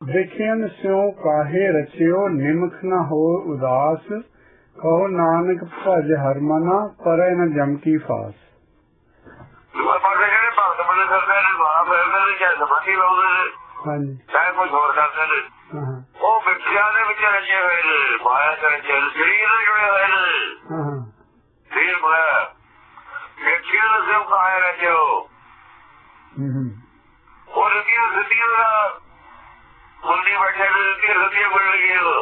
ਵਿਖਿਆਨ ਸਿਉ ਕਾਹੇ ਰਚਿਓ ਨਿਮਖ ਨ ਹੋ ਉਦਾਸ। ਕਹੋ ਨਾਨਕ ਭਜ ਹਰਮਨਾ ਪਰੈ ਨ ਜਮ ਕੀ ਫਾਸ ਹਾਂਜੀ। ਚਾਹੇ ਹੋਰ ਕਰਦੇ ਨੇ ਹਾਂ ਹਾਂ, ਉਹ ਵਿਖਿਆ ਦੇ ਵਿੱਚ ਰਚੇ ਹੋਏ ਨੇ ਮਾਇਆ ਦੇ ਰਚੇ ਨੇ ਸਰੀਰ ਨਾਲ ਜੁੜੇ ਹੋਏ ਨੇ। ਹਾਂ ਹਾਂ। ਫਿਰ ਮਾਇਆ ਵਿਖਿਆ ਦੇ ਸਿਰ ਕਾਇ ਰਚਿਓ। ਹੂੰ, ਹੂੰ, ਉਹ ਰਤੀਆਂ ਸਿੱਧੀਆਂ ਦਾ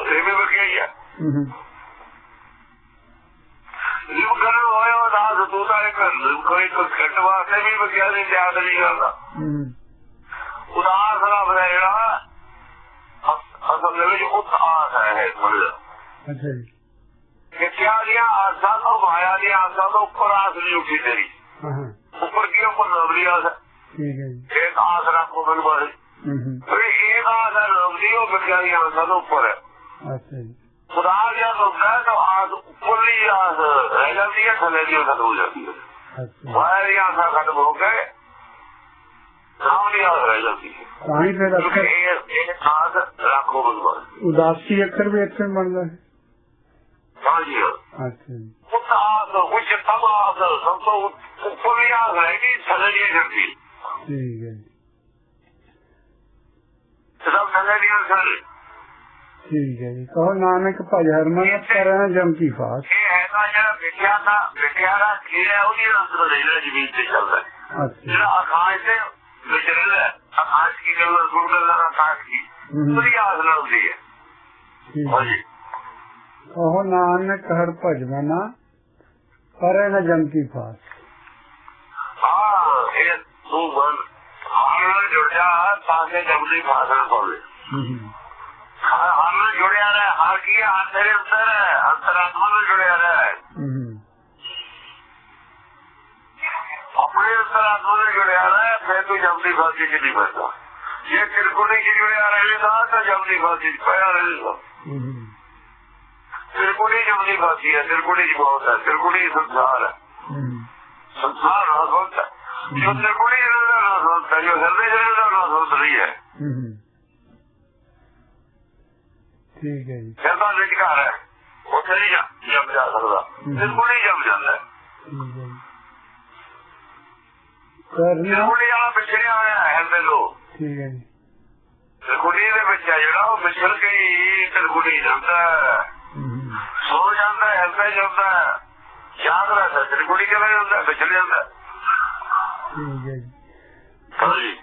ਇਹ ਵੀ ਵਿਖਿਆ ਹੀ ਆ ਹੂੰ, ਹੂੰ, ਜਿਉ ਕਰਨ ਹੋਇਆ ਦਾਸ ਤੂੰ ਤਾਂ ਇੱਕ ਕੋਈ ਕੋਈ ਘਟ ਵਾਸਤੇ ਵੀ ਵਿਖਿਆ ਦੀ ਯਾਦ ਨਹੀਂ ਕਰਦਾ। ਹੂੰ, ਉਦਾਸ ਰੱਬ ਦਾ ਜਿਹੜਾ ਅਸ- ਅਸਲ ਦੇ ਵਿੱਚ ਉਦਾਸ ਹੈ ਇਹ ਅੱਛਾ ਜੀ। ਵਿਖਿਆ ਦੀਆਂ ਆਸਾਂ ਤੋਂ ਮਾਇਆ ਦੀਆਂ ਆਸਾਂ ਤੋਂ ਉੱਪਰ ਆਸ ਨਹੀਂ ਉੱਠੀ ਤੇਰੀ। ਉੱਪਰ ਕੀ ਉੱਪਰ ਨਵਰੀ ਆਸ। ਠੀਕ ਹੈ ਜੀ। ਇੱਕ ਆਸ ਰੱਖੋ ਮੈਨੂੰ ਬਾਰੇ ਹੂੰ, ਹੂੰ, ਫਿਰ ਇੱਕ ਆਸ ਹੈ ਨਵਰੀ ਉਹ ਵਿਖਿਆ ਦੀਆਂ ਆਸਾਂ ਤੋਂ ਉੱਪਰ। ਹੈ ਅੱਛਾ ਜੀ। ਖੁਦਾ ਦੀਆਂ ਹੁੰਦਾ ਤਾਂ ਆਸ ਉੱਪਰਲੀ ਆਸ ਰਹਿ ਜਾਂਦੀ ਹੈ ਥੱਲੇ ਦੀ ਖਤਮ ਹੋ ਜਾਂਦੀ ਹੈ। ਦੀਆਂ ਆਸਾਂ ਖਤਮ ਹੋ ਗਏ ਸਾਹਮਣੇ ਆਸ ਰਹਿ ਜਾਂਦੀ ਹੈ। ਤਾਂ ਹੀ ਫਿਰ ਇਹ ਇਹ ਆਸ ਰੱਖੋ ਬਾਰੇ ਉਦਾਸੀ ਅੱਖਰ ਵੀ ਇੱਥੇ ਬਣਦਾ ਹੈ। ਹਾਂਜੀ ਅੱਛਾ ਜੀ। ਉਤਾਸ ਉੱਚ ਤਮਾਸ ਸਭ ਤੋਂ ਉੱਪਰਲੀ ਆਸ ਰਹੇਗੀ ਥੱਲੇ ਦੀ ਜਰਦੀ ਠੀਕ ਹੈ ਦੀ ਆਸ ਠੀਕ ਹੈ ਜੀ। ਕਹੋ ਨਾਨਕ ਭਜ ਹਰਮਨ ਪਰੈ ਨ ਜਮ ਫਾਸ। ਇਹ ਹੈ ਤਾਂ ਜਿਹੜਾ ਵਿਖਿਆ ਦਾ ਵਿਖਿਆ ਦਾ ਕੀ ਹੈ ਉਹਦੀ ਅੰਦਰ ਜਿਹੜਾ ਜ਼ਮੀਨ ਤੇ ਚੱਲਦਾ। ਹੈ। ਜਿਹੜਾ ਆਕਾਸ਼ ਤੇ ਵਿਚਰਦਾ ਹੈ, ਆਕਾਸ਼ ਕੀ ਗੱਲ ਸੁਣ ਗੱਲ ਆਕਾਸ਼ ਕੀ ਹੂੰ। ਉਹਦੀ ਆਸ ਨਾਲ ਹੁੰਦੀ ਹੈ। ਹਾਂਜੀ। ਕਹੋ ਨਾਨਕ ਹਰ ਭਜ ਮਨਾ ਪਰੈ ਨ ਕੀ ਫਾਸ। ਹਾਂ ਇਹ ਤੂੰ ਬਨ ਹਾਂ ਜੁੜਿਆ ਤਾਂ ਕਿ ਜਮਲੀ ਫਾਸਲ ਪਵੇ ਹੂੰ, ਨਾਲ ਜੁੜਿਆ ਰਹਿ। ਹਰ ਕੀ ਹੈ ਹਰ ਤੇਰੇ ਅੰਦਰ ਹੈ ਅੰਤਰਾਤਮਾ ਨਾਲ ਜੁੜਿਆ ਰਹਿ। ਹੂੰ, ਆਪਣੇ ਅੰਤਰਾਤਮਾ ਨਾਲ ਜੁੜਿਆ ਰਹਿ ਫਿਰ ਤੂੰ ਜਮਲੀ ਫਾਸੀ ਚ ਨਹੀਂ ਪੈਂਦਾ। ਜੇ ਤਿਰਕੁਣੀ ਚ ਜੁੜਿਆ ਰਹੇਗਾ ਤਾਂ ਜਮਲੀ ਫਾਸੀ ਚ ਪਿਆ ਰਹੇਗਾ ਹੂੰ, ਹੂੰ, ਤਿਰਕੁਣੀ ਜਮਲੀ ਫਾਸੀ ਹੈ ਤਿਰਕੁਣੀ ਚ ਬਹੁਤ ਹੈ ਤਿਰਕੁਣੀ ਸੰਸਾਰ ਹੈ। ਸੰਸਾਰ ਨਾ ਹੁੰਦਾ ਜੋ ਤਿਰਕੁਣੀ ਜਿਹੜਾ ਨਾ ਹੁੰਦਾ ਜੋ ਹਿਰਦੇ ਜਿਹੜਾ ਨਾ ਹੁੰਦਾ ਨਹੀਂ ਹੈ। ਹੂੰ, ਹੂੰ। ਠੀਕ ਹੈ ਜੀ। ਹਿਰਦਾ ਵਿਚਕਾਰ ਹੈ। ਉੱਥੇ ਨਹੀਂ ਜਾ- ਜੰਮ ਜਾ ਸਕਦਾ। ਤਿਰਕੁਣੀ ਜੰਮ ਜਾਂਦਾ। ਠੀਕ ਹੈ ਜੀ। ਕਰਨਾ ਵਾਲਾ ਵਿਛੜਿਆ ਹੋਇਆ ਹੈ ਹਿਰਦੇ ਲੋ ਠੀਕ ਹੈ ਜੀ। ਤਿਰਕੁਣੀ ਦੇ ਵਿੱਚ ਹੈ ਜਿਹੜਾ ਉਹ ਵਿਛੜ ਕੇ ਹੀ ਤਿਰਕੁਣੀ ਜਾਂਦਾ। ਸੋ ਜਾਂਦਾ ਹੈ ਹਿਰਦੇ ਜਾਂਦਾ। ਯਾਦ ਰੱਖ ਤਿਰਕੁਣੀ ਕਿਵੇਂ ਹੁੰਦਾ ਵਿਛੜ ਜਾਂਦਾ। ਠੀਕ ਹੈ ਜੀ।